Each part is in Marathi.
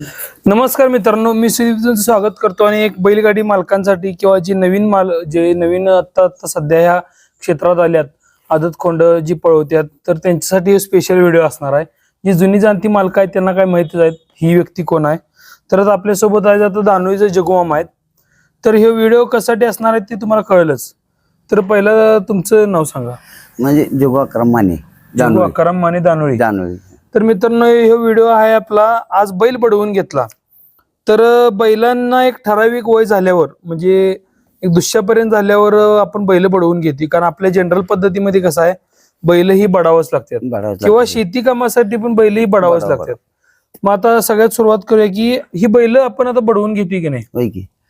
नमस्कार मित्रांनो मी सुदीप तुमचं स्वागत करतो आणि एक बैलगाडी मालकांसाठी किंवा जी नवीन माल जे नवीन आता आता सध्या ह्या क्षेत्रात आल्यात आदत खोंड जी पळवत्यात तर त्यांच्यासाठी स्पेशल व्हिडिओ असणार आहे. जी जुनी जाणती मालक आहेत त्यांना काय माहितीच आहेत ही व्यक्ती कोण आहे? तर आपल्यासोबत आहे आता दानोईचं जगोमाम आहेत. तर हे व्हिडिओ कशासाठी असणार आहेत ते तुम्हाला कळलंच. तर पहिलं तुमचं नाव सांगा. म्हणजे जोगा क्रमाने जगू अकराम माने दानोळी. जानवी तर मित्रांनो हे व्हिडिओ आहे आपला. आज बैल बडवून घेतला. तर बैलांना एक ठराविक वय झाल्यावर म्हणजे एक दुष्यापर्यंत झाल्यावर आपण बैल बडवून घेते. कारण आपल्या जनरल पद्धतीमध्ये कसं आहे बैल ही बडावंच लागतात. किंवा. शेती कामासाठी पण बैल ही बडावंच बडावं. लागतात. मग आता सगळ्यात सुरुवात करूया की ही बैल आपण आता बडवून घेतोय की नाही?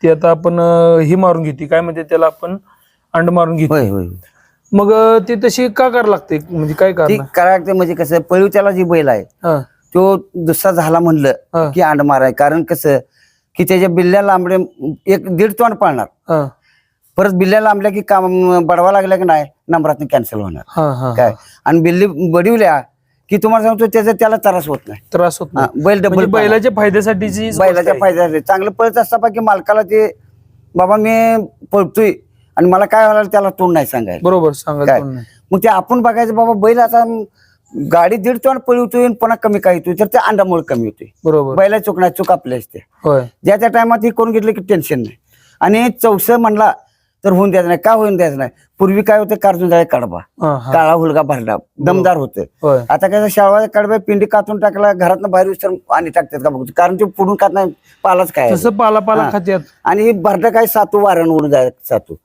ती आता आपण ही मारून घेतोय. काय म्हणजे त्याला आपण? अंड मारून घेतो मग ते तशी का करावं लागते? म्हणजे काय ती कारण करायचं म्हणजे कसं पळीवच्याला जी बैल आहे हा. तो दुसरा झाला म्हणलं. की अंड माराय. कारण कसं की त्याच्या बिल्ल्या लांबडे एक दीड तोंड पाळणार. हा. परत बिल्ल्या लांबल्या की काम बडवा लागल्या की नाही नंबरात कॅन्सल होणार. हा हा काय? आणि बिल्ली बडिवल्या की तुम्हाला सांगतो त्याचा त्याला त्रास होत नाही. त्रास होत हा, नाही बैल डबल म्हणजे बैलाच्या फायद्यासाठीची गोष्ट बैलाच्या आहे. फायद्यासाठी. चांगलं पळत असता पाहिजे मालकाला ते बाबा मी पळतोय. आणि मला काय व्हायला त्याला तोंड नाही सांगायला. बरोबर सांगायला काय? नाही. मग ते आपण बघायचं बाबा बैल आता गाडी दीड तोंड पळवतोय आणि पुन्हा कमी काय येतोय तर ते अंडामुळे कमी होतोय. बरोबर. बैला चूक नाही चूक आपली असते. होय. ज्या त्या टायमात ही करून घेतलं की टेन्शन नाही. आणि चौसं म्हणला तर होऊन द्यायचं नाही. का होऊन द्यायचं नाही? पूर्वी काय होतं? कार्जून जाय कडबा. काळा हुलगा भरडा दमदार होतं. आता काय शाळवा कडबा पिंडी कातून टाकला घरातनं बाहेर विस्तार आणि टाकतात का बघतो कारण ते पुढून कात नाही पालाच काय पाला पाला. खात्यात. आणि ही भरडा काय? सातू वारण उडून जाय सातू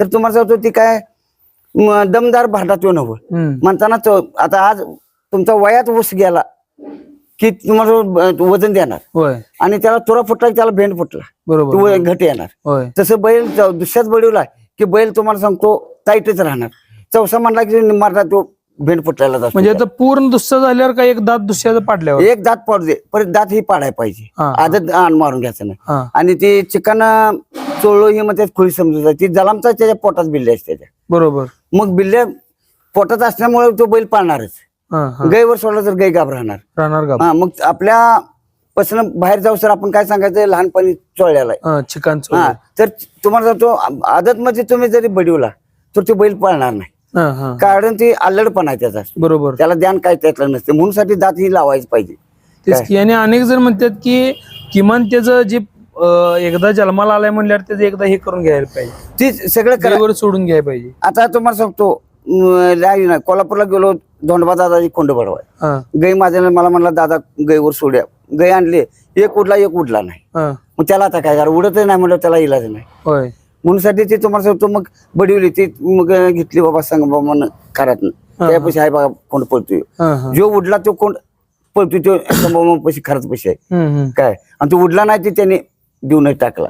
तर तुम्हाला सांगतो ती काय? दमदार भरडा तो हम्म. म्हणताना आता आज तुमचा वयात ऊस गेला. की तुम्हाला वजन देणार. आणि त्याला तुरा फुटला की त्याला भेंड फुटला. बरोबर घट येणार. तसं बैल दुसऱ्याच बळीवला की बैल तुम्हाला सांगतो टाईटच राहणार. चौसा म्हणला की मारला तो भेंड फुटलेला असतो. म्हणजे पूर्ण दुसरं झाल्यावर काय एक दात दुसऱ्याचं पाडल्यावर? एक दात पडू दे परत दात ही पाडायला पाहिजे. आदत आण मारून घ्यायचं नाही. हा. आणि ती चिकन चोळलो ही मग खोळी समजून जाते. ती जलामचा त्याच्या पोटात बिल्ले असते त्याच्या बरोबर. मग बिल्ले पोटात असल्यामुळे तो बैल पाळणारच. गायवर सोडला तर गाय गाभ राहणार. राहणार हा मग आपल्या पासून बाहेर जाऊ सर आपण काय सांगायचं? लहानपणी हा चिकन हा तर तुम्हाला जर तो आदत मध्ये तुम्ही जरी बडिवला तर तो बैल पाळणार नाही. हा हा. कारण ती अल्लडपणा आहे त्याचा. बरोबर. त्याला ध्यान काय त्यातलं नसते. म्हणून साठी दात ही लावायच पाहिजे. तेच की आणि अनेक जण म्हणतात की किमान त्याचं जे अं, एकदा जन्माला आलाय म्हणल्यावर त्याचं एकदा हे करून घ्यायला पाहिजे. ती सगळं करा. सोडून घ्यायला पाहिजे. आता तुम्हाला सांगतो अं, ना कोल्हापूरला गेलो धोंडबा दादाची कोंड बडवाय. हा. गाई माझ्या मला म्हणला दादा गाईवर सोड्या. गाई आणली एक उडला एक उडला नाही. हा. मग त्याला आता काय करा? उडतच नाही म्हणलं त्याला इलाज नाही. होय. म्हणून साठी ते तुम्हाला सांगतो मग बडिवली ती मग घेतली बाबा सांग बाबा म्हणून घरात. त्यापाशी आहे बघा कोंड पळतोय. हा हा. जो उडला तो कोंड पळतोय तो बाबा पैसे खरंच पैसे आहे. हम्म हम्म. काय? आणि तो उडला नाही ते त्याने देऊनच टाकला.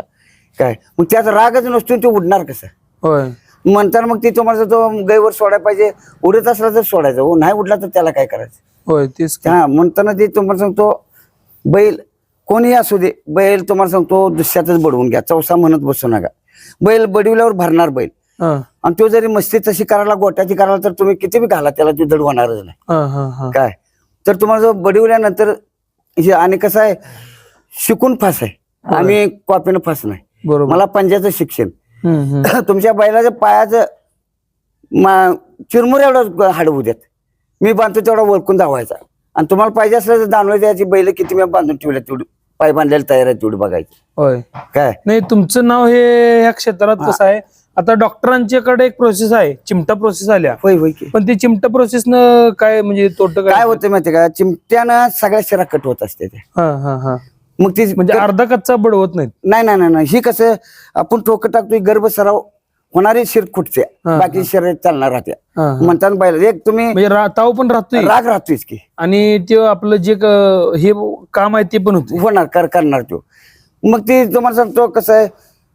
काय? मग त्याचा रागच नसतो तो उडणार कसं? होय. म्हणताना मग ते तुम्हाला तो गैवर सोडायला पाहिजे उडत असला तर सोडायचं. हो नाही उडला तर त्याला काय करायचं? होय तेच. हा म्हणताना ते तुम्हाला सांगतो बैल कोणीही असू दे बैल तुम्हाला सांगतो दुसऱ्यातच बडवून घ्या. चौसा म्हणत बसू नका. बैल बडविल्यावर भरणार बैल. आणि तो जरी मस्ती तशी करायला गोट्याची करायला तर तुम्ही किती बी घाला त्याला ते दड होणारच नाही. काय? तर तुम्हाला जो बडविल्यानंतर हे आणि कसं आहे शिकून फास आहे. आम्ही कॉपीनं फास नाही. बरोबर. मला पंजाचं शिक्षण. तुमच्या बैलाच्या पायाचं मा- चिरमुर एवढं हाडवू देत. मी बांधतो तेवढा ओळखून धावायचा. आणि तुम्हाला पाहिजे असलं तर दानवे द्यायची बैल किती मी बांधून ठेवल्या तेवढी. पाय बांधलेली तयार आहे तेवढी बघायची. होय. काय? नाही तुमचं नाव हे ह्या क्षेत्रात कसं आहे? आता डॉक्टरांच्याकडे एक प्रोसेस आहे. चिमटा प्रोसेस आल्या. होय होय की. पण ते चिमटा प्रोसेस न काय म्हणजे तोट काय? काय होतं माहिती का? चिमट्यानं सगळ्या शिरा कट होत असते ते. हा हा हा. मग ती म्हणजे अर्धा कच्चा बडवत नाहीत. नाही नाही नाही नाही. ही कसं आपण टोकं टाकतोय गर्भ सराव होणारी शिर खुटते हा, बाकी शरीर चालणार राहते. हा, हा. म्हणताना बैल एक तुम्ही म्हणजे रा- ताव पण राहतोय. राग राहतोयच की. आणि ते आपलं जे क- हे काम आहे ते पण होते होणार कर करणार तो. मग ते तुम्हाला सांगतो कसं आहे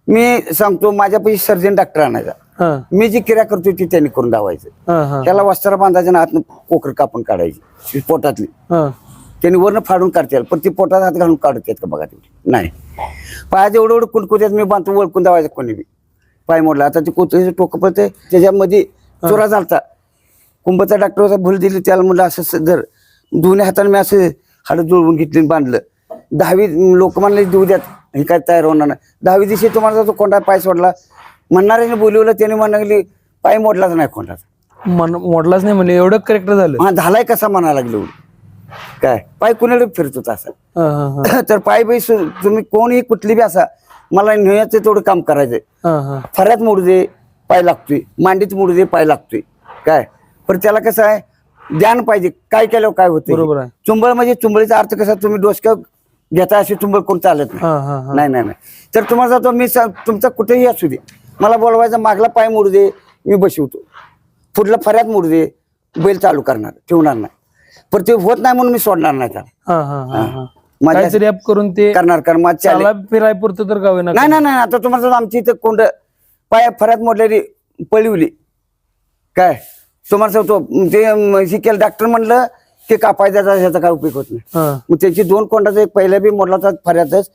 मी सांगतो माझ्यापाशी सर्जन डॉक्टर आणायचा. मी जी क्रिया करतोय ती त्यांनी करून दावायचं त्याला वस्त्र बांधायचं ना आतनं कोकर कापून काढायची. पोटातली. त्यांनी वरनं फाडून काढतील पण ती पोटात हात घालून काढत येत का बघा तेवढी? नाही. पायाचं एवढं एवढं कुणकुत्यात मी बांधतो ओळखून दावायचं कोणी बी. पाय मोडला. आता ते कुत्र्याचं टोकं पडते त्याच्यामध्ये चोरा झालता. कुंभचा डॉक्टर होता भूल दिली. त्याला म्हणलं असं जर दोन्ही हाताने मी असं हाडं जुळवून घेतली बांधलं. दहावी लोक म्हणले देऊ द्यात. हे काय तयार होणार नाही. दहावी दिवशी तुम्हाला तो कोंडा पाय सोडला म्हणणाऱ्याने बोलवलं त्याने म्हणाली पाय मोडलाच नाही कोंडाचा. मन मोडलाच नाही म्हणजे एवढं करेक्टर झालं. हा झालाय कसा म्हणायला लागले काय? पाय कुणाला फिरतो असा हा, हा, हा. तर पाय बाई सु- तुम्ही कोणी कुठली बी असा मला न्यायचं तेवढं काम करायचंय. फऱ्यात मोडू दे पाय लागतोय. मांडीत मोडू दे पाय लागतोय. काय? पण त्याला कसं आहे ध्यान पाहिजे. काय केल्यावर काय होतं बरोबर आहे. चुंबळ म्हणजे चुंबळीचा अर्थ कसा तुम्ही डोसक्या घेता अशी चुंबळ कोण चालत नाही. नाही नाही नाही. तर तुम्हाला जातो मी सा- तुमचा कुठेही असू दे. मला बोलवायचा मागला पाय मोडू दे मी बसवतो. पुढला फऱ्यात मोडू दे बैल चालू करणार ठेवणार नाही. पण ते होत नाही म्हणून मी सोडणार नाही. माझ्या काहीतरी ऍप करून ते करणार कारण माझं challenge- चाला फिराय पुरतं तर गावे ना नाही नाही नाही आता तुम्हाला सांगतो, आमची इथं कोंड पाया फऱ्यात मोडलेली पळवली. काय? तुम्हाला सांगतो ते अं, हे केलं डॉक्टर म्हणलं ते कापायचा ह्याचा काय उपयोग होत नाही. हा. मग त्याची दोन कोंडाचा एक पहिल्या बी मोडला होता फऱ्यातच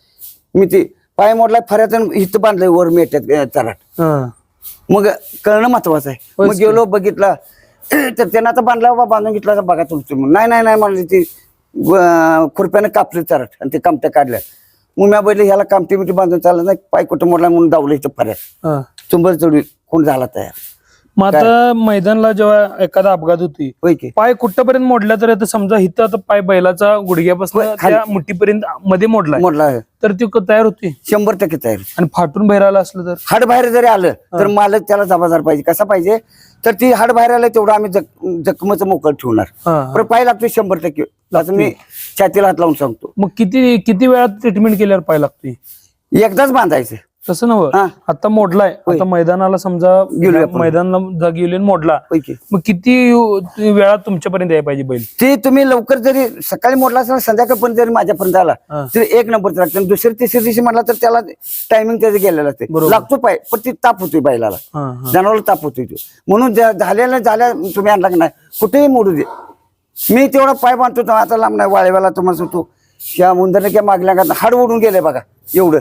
मी ते पाय मोडला फऱ्यात आणि इथं बांधलंय वर मेट्यात अं, चराट हा. मग कळणं महत्वाचं आहे. मग गेलो बघितला तर त्यानं आता बांधला बाबा बांधून घेतला तर बघा तुमचं म्हणून. नाही नाही नाही म्हणले ती खुरप्यानं कापलं चराट आणि ते कामट्या काढल्या मग मी बैल ह्याला कामटी मिठी बांधून चाललं नाही पाय कुठं मोडला म्हणून दावलं इथं हा. चुंबल चढवी कोण झाला तयार? मग आता मैदानला जेव्हा एखादा अपघात होती होय की. पाय कुठपर्यंत मोडला तर आता समजा इथं आता पाय बैलाचा गुडघ्यापासून होय, खाली. त्या मुठीपर्यंत मध्ये मोडला आहे. तर ती क- तयार होती शंभर टक्के तयार आणि फाटून बाहेर आला असलं तर? हाड बाहेर जरी आलं तर मालक त्याला जबाबदार पाहिजे. कसा पाहिजे? तर ती हाड बाहेर आलं तेवढं आम्ही जख जखमचं मोकळ ठेवणार. हा. पण पाय लागतो शंभर टक्के. असं मी छातीला हात लावून सांगतो. मग किती किती वेळात ट्रीटमेंट केल्यावर पाय लागतोय? एकदाच बांधायचं. तसं नव्ह. हा. आता मोडलाय. आता मैदानाला समजा. मैदानाला गेलो मोडला मग किती वेळात तुमच्यापर्यंत यायला पाहिजे बैल? ते तुम्ही लवकर जरी सकाळी मोडला असला संध्याकाळपर्यंत जरी माझ्यापर्यंत आला. तरी एक नंबर लागतो. दुसऱ्या तिसऱ्या दिवशी म्हटला तर त्याला टायमिंग त्याचं गेलेलं असते. बरोबर. लागतो पाय पण ती ताप होतोय बैलाला. जनावरला ताप होतोय तो. म्हणून झालेल्या झाल्या तुम्ही आणला की नाही कुठेही मोडू दे. मी तेवढा पाय बांधतो आता लांब नाही वाळेवाला तुम्हाला सांगतो ह्या मुंदरने क्या मागल्या का हाड ओढून गेले बघा एवढं.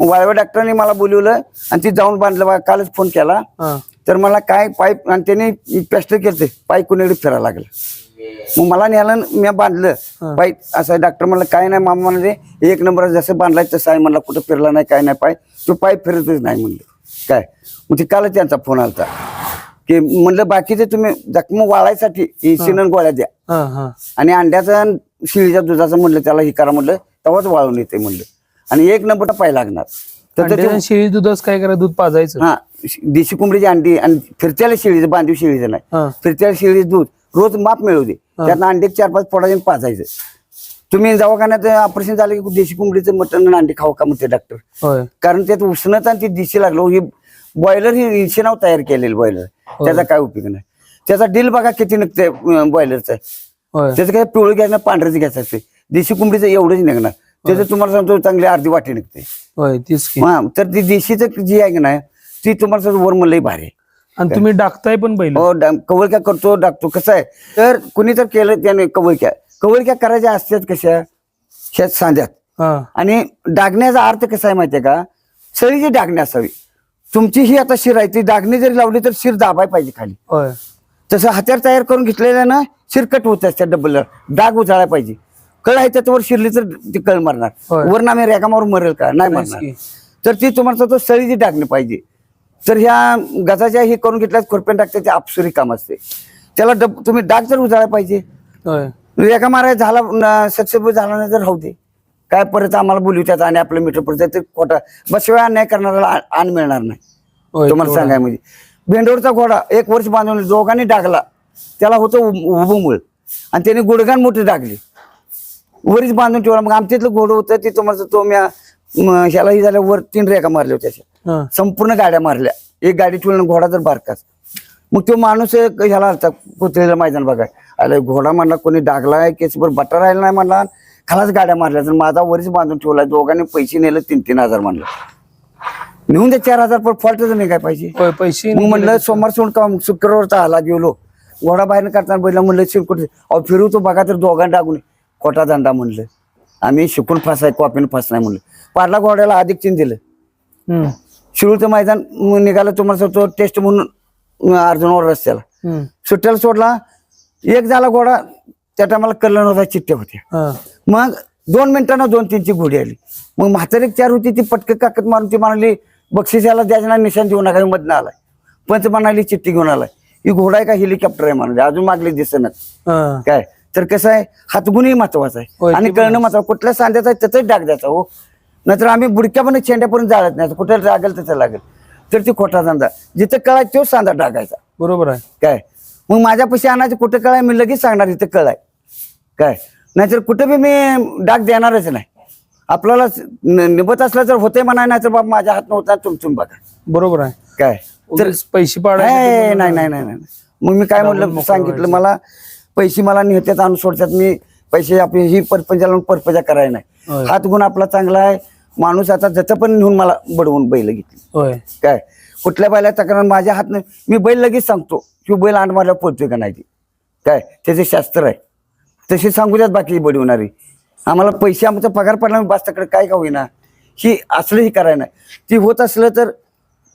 वाळवा डॉक्टरने मला बोलवलं आणि ती जाऊन बांधलं. बघा कालच फोन केला. तर मला काय पाय आणि त्याने प्लॅस्टर केलं पाय कुणीकडे फिरायला लागलं. मग मला न्यायला मी बांधलं. पाय असं डॉक्टर म्हणलं काय नाही मामा म्हणाले एक नंबर जसं बांधलाय तसं आहे म्हणला कुठं फिरला नाही काय नाही पाय तो पाय फिरतच नाही म्हणलं. काय? मग ते कालच त्यांचा फोन आलता. की म्हणलं बाकीचे तुम्ही जखम वाळायसाठी सिनन गोळ्या द्या. आणि अंड्याचं शिळीच्या दुधाचं म्हणलं त्याला हे करा म्हणलं तेव्हाच वाळून येते म्हणलं. आणि एक नंबरचा पाय लागणार. तर ते- अंड्याचं शेळी दुधास काय करा दूध पाजायचं. हा देशी कोंबडीची अंडी आणि फिरत्याला शेळीचं बांधीव शेळीचं नाही. हा. फिरत्याला शेळीचं दूध रोज माप मिळू दे. त्यातनं अंडे चार पाच पोटाचे पाजायचं. तुम्ही दवाखान्यात ऑपरेशन झालं की देशी कोंबडीचं मटण आणि अंडी खाऊ का म्हणते डॉक्टर होय. कारण त्यात उष्णता आणि ती दिशी लागलो ही बॉयलर ही इशेनाव तयार केलेलं बॉयलर त्याचा काय उपयोग नाही. त्याचा डील बघा किती निघतंय बॉयलरचा होय. त्याचं काय पिवळं घ्यायचं पांढरंच घ्यायचं असते देशी कोंबडीचं एवढंच निघणार. त्याचं तुम्हाला सांगतो चांगली अर्धी वाटी निघते. होय तीच की. हा तर ती देशीचं जी आहे की नाही ती तुम्हाला सांगतो वर लई भारी आहे. आणि तुम्ही डाकताय पण बैल. हो कवळक्या करतो डाकतो. कसं आहे तर कुणी तर केलं त्याने कवळक्या. कवळक्या करायच्या असतात कशा? शेत सांध्यात. हा. आणि डागण्याचा अर्थ कसा आहे माहितीये का? सळीची डागणी असावी. तुमची ही आता शिर आहे ती डागणी जरी लावली तर शिर दाबाय पाहिजे खाली. होय. तसं हत्यार तयार करून घेतलेलं ना शिरकट होत असतात डबल डाग उचाळायला पाहिजे. कळ आहे त्याच्यावर शिरली तर ती कळ मारणार. होय. वर नामे रेगा मारून मरेल का? नाही मारणार. तर ती तुम्हाला तो सळीची डागणी पाहिजे. तर ह्या गजाच्या हे करून घेतल्यास खुरप्यान टाकते ते आपसुरी काम असते. त्याला डब तुम्ही डाग जर उजाळायला पाहिजे. होय. रेगा मारायला झाला सक्सेसफुल झाला नाही तर राहू दे. काय परत आम्हाला बोलवतात आणि आपलं मीटर पडतं ते खोटा. बस शिवाय अन्याय करणाऱ्याला आण मिळणार नाही. होय तुम्हाला सांगाय म्हणजे. भेंडोरचा घोडा एक वर्ष बांधून दोघांनी डागला. त्याला होतं उभ- उभं मुळ आणि त्याने गुडघान मोठी डागली. वरीच बांधून ठेवला. मग आमच्या इथलं घोडं होतं ते तुम्हाला तो म्या म, ह्यालाही झाल्या वर तीन रेखा मारल्या होत्या अशा. हा. संपूर्ण गाड्या मारल्या. एक गाडी ठेवून घोडा तर बारकाच मग तो माणूस एक ह्याला आलता कुत्रेला मैदान बघा अरे घोडा म्हणला कोणी डागलाय केसभर बट्टा राहिला नाही म्हणला. खालाच गाड्या मारल्या. तर माझा वरीच बांधून ठेवला. दोघांनी पैसे नेले तीन तीन हजार म्हणलं. नेऊन दे चार हजार पण फॉल्टच नाही काय पाहिजे पैसे मग म्हणलं सोमवार सोड का शुक्रवारचा आला गेलो. घोडा बाहेर काढताना बैला म्हणलं शिरकुट अहो फिरवतो बघा तर दोघांना टाकून खोटा दंडा म्हणलं. आम्ही शिकून फासाय कॉपीन फास नाही म्हणलं. पाडला घोड्याला अधिक चिन्ह दिलं. शिरूरचं मैदान निघालं तुम्हाला सांगतो टेस्ट म्हणून अर्जुनवर रस्त्याला सुट्ट्याला सोडला एक झाला घोडा त्या टायमाला कल्याण होता चिठ्ठ्या होत्या. हा, मग दोन मिनिटांना दोन तीनची घोडी आली. मग म्हातारी एक चार होती ती पटकन काकत मारून ती म्हणाली बक्षिसाला द्यायचं नाही निशाण देऊ नका मधनं आलाय. पंच म्हणाली चिठ्ठी घेऊन आलाय. ही घोडा आहे का हेलिकॉप्टर आहे म्हणाले. अजून मागले दिसणार. काय? तर कसं आहे हातगुणही महत्त्वाचा आहे. आणि कळणं महत्वाचं कुठल्या सांध्याचा आहे त्याचाच डाग द्यायचा हो. नाहीतर आम्ही बुडक्यापर्यंत चेंड्यापर्यंत जाळत नाही कुठे लागेल त्याचं लागेल. तर ती खोटा सांधा जिथं कळाय तोच सांधा टाकायचा बरोबर आहे. काय? मग माझ्या पैसे आणायचं कुठं कळाय मी लगेच सांगणार इथं कळाय. काय? नाहीतर कुठं बी मी डाग देणारच नाही. आपल्याला न- निभत असलं तर होते म्हणा नाही तर बाबा माझ्या हात नव्हता तुमचून बघा. बरोबर आहे. काय? तर पैसे नाही नाही नाही नाही. मग मी काय म्हटलं सांगितलं मला पैसे मला नेत्यात आणून सोडतात मी पैसे आपली ही परपजा करायला होय. नाही हात गुण आपला चांगला आहे. माणूस आता जसं पण नेऊन मला बडवून बैल घेतली. काय? कुठल्या बैला तक्रार माझ्या हात नाही. मी बैल लगेच सांगतो की बैल आण मारला पळतोय का नाही काय? त्याचे शास्त्र आहे. तसे सांगू द्यात बाकी बडवणारी. आम्हाला पैसे आमचा पगार पडला बास्ताकडे काय का होईना. ही असलं ही करायला नाही. ती होत असलं तर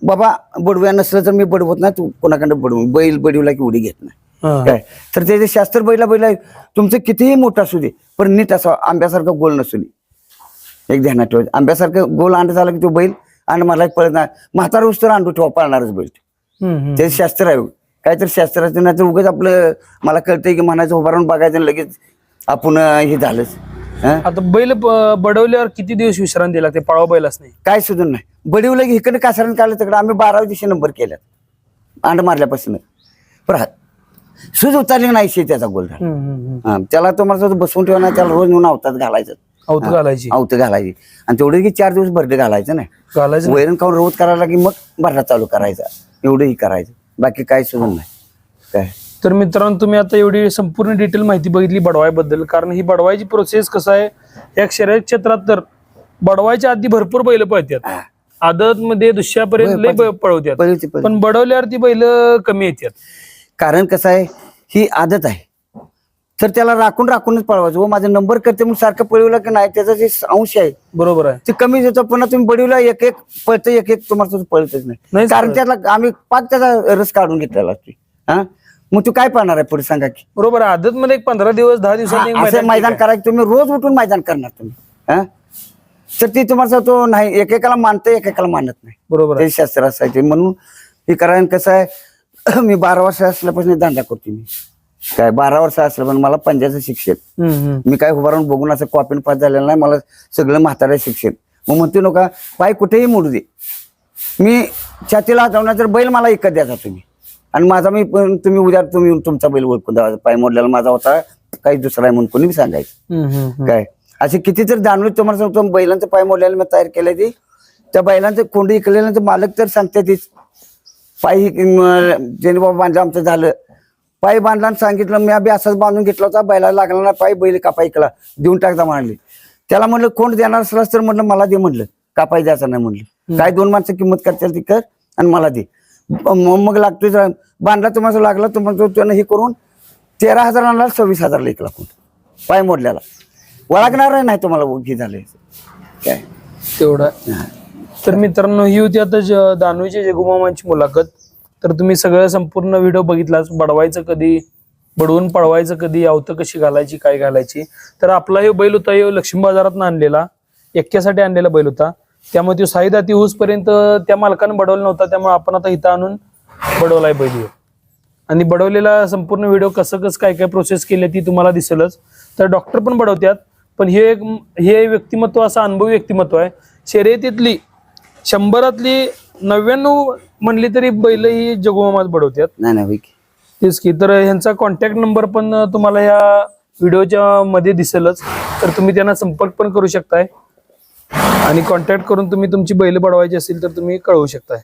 बाबा बडवूया नसलं तर मी बडवत नाही. तू कोणाकडे बडवून बैल बडवला की उडी घेत नाही. काय? तर त्याचे शास्त्र बैला बैला तुमचं कितीही मोठं असू दे पण नीट असं आंब्यासारखं गोल नसू दे. एक ध्यानात ठेवायचं. आंब्यासारखं गोल अंड झाला की तो बैल आणि मला पळत नाही. म्हातारा उस्तर अंडू ठेवा पळणारच बैल. ते. शास्त्र आहे. काहीतरी शास्त्राचं नाही तर उगाच आपलं मला कळतंय की म्हणायचं उभारून बघायचं आणि लगेच आपण हे झालंच? आता बैल बडवल्यावर किती दिवस विश्रांती लागते पळवा बैलाच नाही काय सुद्धा नाही. बडीवलं की इकडे कासारण काढलं तिकडे. आम्ही बाराव्या दिवशी नंबर केल्यात. अंड मारल्यापासून. पण सूज उतरली नाही शे त्याचा गोल त्याला तुम्हाला बसवून ठेवणार त्याला रोज नेऊन अवतात घालायचं. अवत घालायची. अवत घालायची. आणि तेवढे की चार दिवस भरडे घालायचं नाही घालायचं. वैरण खाऊन रोज करायला की मग भरडा चालू करायचा. एवढंही करायचं. बाकी काय सुद्धा नाही. काय? तर मित्रांनो तुम्ही आता एवढी संपूर्ण डिटेल माहिती बघितली बडवायबद्दल कारण ही बडवायची प्रोसेस कसं आहे? या शर्यत क्षेत्रात तर बडवायच्या आधी भरपूर बैल पळतात. आदत मध्ये दुसऱ्यापर्यंत लय पळवतात पळवते, पळवते. पण बडवल्यावर ती बैल कमी येतात कारण कसं आहे ही आदत आहे. तर त्याला राखून राखूनच पळवायचं. हो माझा नंबर करते म्हणून सारखं पळवलं की नाही त्याचा जे अंश आहे बरोबर आहे. ते कमी देतो पुन्हा तुम्ही बडीवला एक एक पळतं एक एक तुम्हाला पळतच नाही. कारण. त्याला आम्ही पाच त्याचा रस काढून घेतलेला असतो हा? मग तू काय पाहणार आहे पुढे सांगा की. बरोबर आदत मध्ये एक पंधरा दिवस दहा हा, असं मैदान. करायचं तुम्ही रोज उठून मैदान करणार तुम्ही. हा? तर ती तुम्हाला तो नाही एकेकाला मानतं एकेकाला मानत नाही. बरोबर ते शास्त्र असायचे. म्हणून हे कारण कसं आहे मी बारा वर्ष असल्यापासून धंदा करतो मी. काय बारा वर्ष असलं पण मला पंजाचं शिक्षण. मी काय उभारून बघून असं कॉपीन पास झालेलं नाही मला सगळं म्हातारं शिक्षण मग म्हणतो नका पाय कुठेही मोडू दे. मी छातीला हात तर बैल मला एकच द्यायचा तुम्ही आणि माझा मी पण तुम्ही उद्या तुम्ही तुमचा बैल ओळखून द्यावा पाय मोडलेला माझा होता काही दुसरा आहे म्हणून कोणी सांगायचं. काय असे किती तर जाणवले तुम्हाला सांगतो बैलांचं पाय मोडलेलं मी तयार केलंय ती. त्या बैलांचं कोंडी इकलेलं मालक तर सांगते तीच पाय ज्याने बाबा बांधलं आमचं झालं. पाय बांधला सांगितलं मी अभि असाच बांधून घेतला होता बैला लागला ना पाय बैल कापाय इकला देऊन टाकता म्हणाले. त्याला म्हणलं कोण देणार असलास तर म्हटलं मला दे म्हणलं. कापाय द्यायचं नाही म्हणलं. काय दोन माणसं किंमत करतील ती कर आणि मला दे. मग मग लागतोय. बांधला तुम्हाला लागला तुम्हाला त्यानं हे करून तेरा हजार आणला सव्वीस हजारला एक लाखून पाय मोडल्याला. वळखणार नाही तुम्हाला हे झालंय. काय? तेवढा. तर मित्रांनो ही होती आता ज- जगुमामांची मुलाखत. तर तुम्ही सगळं संपूर्ण व्हिडिओ बघितलाच बडवायचं कधी बडवून पळवायचं कधी आवतं कशी घालायची काय घालायची? तर आपला हे बैल होता हे लक्ष्मी बाजारात आणलेला एक्क्यासाठी आणलेला बैल होता. त्यामुळे तो साई दाती पर्यंत त्या मालकानं बडवला नव्हता त्यामुळे आपण आता इथं आणून बडवलाय बैल आणि बडवलेला संपूर्ण व्हिडिओ कसं कसं काय काय प्रोसेस केली ती तुम्हाला दिसेलच. तर डॉक्टर पण बडवतात पण हे एक हे व्यक्तिमत्व असं अनुभवी व्यक्तिमत्व आहे. शर्यतीतली शंभरातली नव्याण्णव म्हणली तरी बैल ही जगोमामाच बडवतात नाही. तेच की तर ह्यांचा कॉन्टॅक्ट नंबर पण तुम्हाला ह्या व्हिडिओच्या मध्ये दिसेलच. तर तुम्ही त्यांना संपर्क पण करू शकताय. आणि कॉन्टॅक्ट करून तुम्ही तुमची बैल बडवायची असेल तर तुम्ही कळवू शकताय.